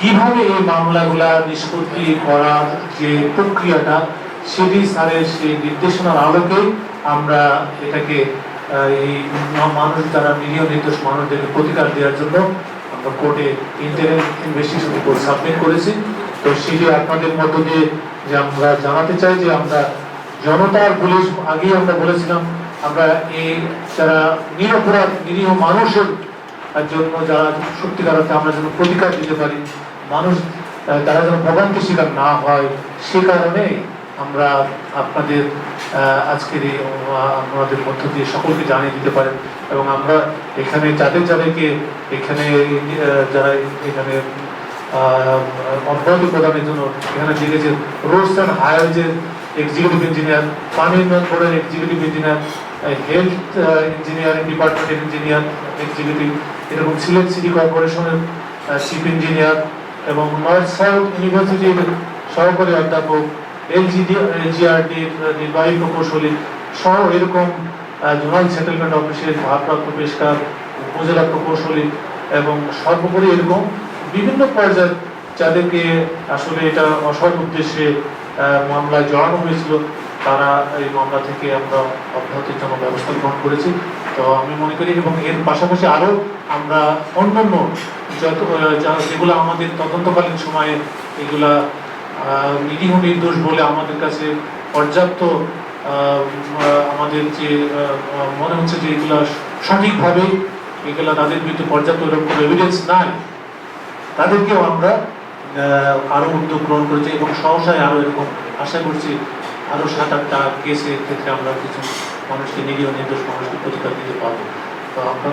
কীভাবে এই মামলাগুলা নিষ্পত্তি করার যে প্রক্রিয়াটা, সেটি স্যারের সেই নির্দেশনার আলোকেই আমরা এটাকে এই মানুষ দ্বারা নিরীহ নির্দোষ মানুষদেরকে প্রতিকার দেওয়ার জন্য আমরা কোর্টে ইন্টারনেট ইনভেস্টিগেশন রিপোর্ট সাবমিট করেছি। তো সেটি আপনাদের মধ্য দিয়ে যে আমরা জানাতে চাই যে আমরা জনতার পুলিশ আগেই আমরা বলেছিলাম, আমরা এই যারা নিরপরাধ, নিরীহ মানুষের জন্য যারা সত্যিকার অর্থে আমরা যেন প্রতিকার দিতে পারি, মানুষ তারা যেন ভোগান্তি শিকার না হয়, সে কারণে আমরা আপনাদের আজকের এই আমাদের মধ্য দিয়ে সকলকে জানিয়ে দিতে পারেন। এবং আমরা এখানে যাদের যাদেরকে এখানে যারা এখানে অব্যাহতি প্রদানের জন্য এখানে দেখেছেন রোডস অ্যান্ড হাইওয়েজের এক্সিকিউটিভ ইঞ্জিনিয়ার পানি উন্নয়ন বোর্ডের এক্সিকিউটিভ ইঞ্জিনিয়ার হেলথ ইঞ্জিনিয়ারিং ডিপার্টমেন্টের ইঞ্জিনিয়ার এক্সিকিউটিভ এরকম সিলেট সিটি কর্পোরেশনের চিফ ইঞ্জিনিয়ার এবং নর্থ সাউথ ইউনিভার্সিটির সহকারী অধ্যাপক এলজিডি জিআরডির নির্বাহী প্রকৌশলী সহ এরকম জোনাল সেটেলমেন্ট অফিসের ভারপ্রাপ্ত পেশকার, উপজেলা প্রকৌশলী এবং সর্বোপরি এরকম বিভিন্ন পর্যায়ে যাদেরকে আসলে এটা অসৎ উদ্দেশ্যে মামলায় জড়ানো হয়েছিল। তারা এই মামলা থেকে আমরা অব্যাহতির জন্য ব্যবস্থা গ্রহণ করেছি। তো আমি মনে করি এবং এর পাশাপাশি আরও আমরা অন্যান্য যত যেগুলো আমাদের তদন্তকালীন সময়ে এগুলা নিরীহ নির্দোষ বলে আমাদের কাছে পর্যাপ্ত আমাদের যে মনে হচ্ছে যে এগুলা সঠিকভাবে এগুলা তাদের বিরুদ্ধে পর্যাপ্ত এরকম এভিডেন্স নাই তাদেরকেও আমরা আহ, আরও উদ্যোগ গ্রহণ করেছি এবং সহসায় আরও এরকম আশা করছি আরও সাত আটটা কেসের ক্ষেত্রে আমরা কিছু মানুষকে নিরীহ, নির্দোষ মানুষকে প্রতিকার দিতে পারব। তো আমরা